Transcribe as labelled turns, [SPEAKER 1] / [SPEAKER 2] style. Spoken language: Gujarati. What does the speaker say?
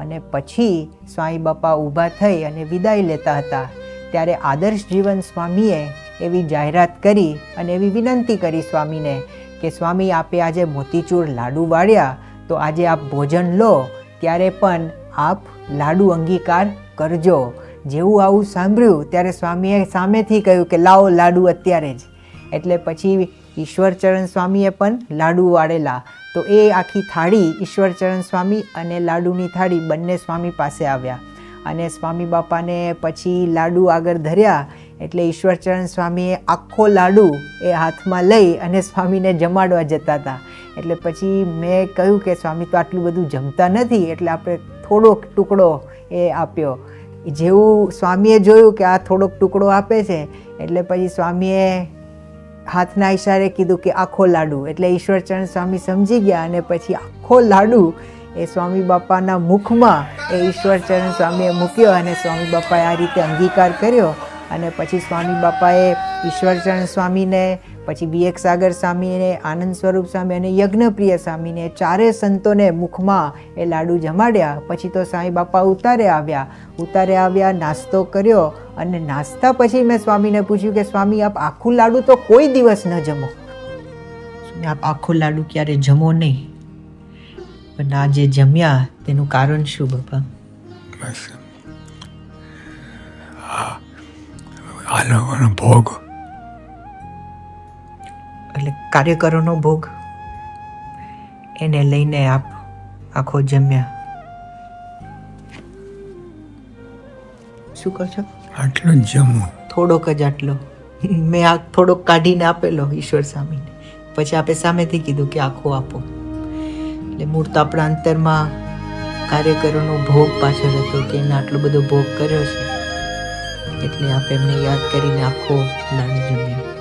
[SPEAKER 1] અને પછી સ્વામી બાપા ઊભા થઈ અને વિદાય લેતા હતા. ત્યારે આદર્શ જીવન સ્વામીએ એવી જાહેરાત કરી અને એવી વિનંતી કરી સ્વામીને કે, સ્વામી, આપે આજે મોતીચૂર લાડુ વાળ્યા, તો આજે આપ ભોજન લો, ત્યારે પણ આપ લાડુ અંગીકાર કરજો. જેવું આવું સાંભળ્યું, ત્યારે સ્વામીએ સામેથી કહ્યું કે, લાવો લાડુ અત્યારે જ. એટલે પછી ઈશ્વરચરણ સ્વામીએ પણ લાડુ વાળેલા તો એ આખી થાળી ઈશ્વરચરણ સ્વામી અને લાડુની થાળી બંને સ્વામી પાસે આવ્યા. અને સ્વામી બાપાને પછી લાડુ આગળ ધર્યા એટલે ઈશ્વરચરણ સ્વામીએ આખો લાડુ એ હાથમાં લઈ અને સ્વામીને જમાડવા જતા હતા. એટલે પછી મેં કહ્યું કે સ્વામી તો આટલું બધું જમતા નથી એટલે આપણે થોડોક ટુકડો એ આપ્યો. જેવું સ્વામીએ જોયું કે આ થોડોક ટુકડો આપે છે એટલે પછી સ્વામીએ હાથના ઈશારે કીધું કે આખો લાડુ. એટલે ઈશ્વરચરણ સ્વામી સમજી ગયા અને પછી આખો લાડુ એ સ્વામી બાપાના મુખમાં એ ઈશ્વરચરણ સ્વામીએ મૂક્યો અને સ્વામી બાપાએ આ રીતે અંગીકાર કર્યો. અને પછી સ્વામી બાપાએ, ઈશ્વરચરણ સ્વામીને, પછી વિવેક સાગર સ્વામીને, આનંદ સ્વરૂપ સ્વામી અને યજ્ઞપ્રિય સ્વામીને ચારે સંતોને મુખમાં એ લાડુ જમાડ્યા. પછી તો સાંઈ બાપા ઉતારે આવ્યા. ઉતારે આવ્યા, નાસ્તો કર્યો અને નાસ્તા પછી મેં સ્વામીને પૂછ્યું કે, સ્વામી, આપ આખું લાડુ તો કોઈ દિવસ ન જમો. આપ આખું લાડુ ક્યારે જમો નહીં? પણ આ જે જમ્યા, તેનું કારણ શું બાપા?
[SPEAKER 2] બસ. લોકોનો ભોગ.
[SPEAKER 1] એટલે કાર્યકરોનો ભોગ. એને લઈને આપ આખો જમ્યા. શું કહો છો?
[SPEAKER 2] આટલો જમવું
[SPEAKER 1] થોડોક જ આટલો. મેં આ થોડોક કાઢીને આપેલો ઈશ્વર સ્વામીને. પછી આપે સામેથી કીધું કે આખો આપો. એટલે મૂર્ત આપણા અંતરમાં કાર્યકરોનો ભોગ પાછળ હતો કે એને આટલો બધો ભોગ કર્યો છે. એટલે આપ એમને યાદ કરીને આખો લાડુ જમ્યો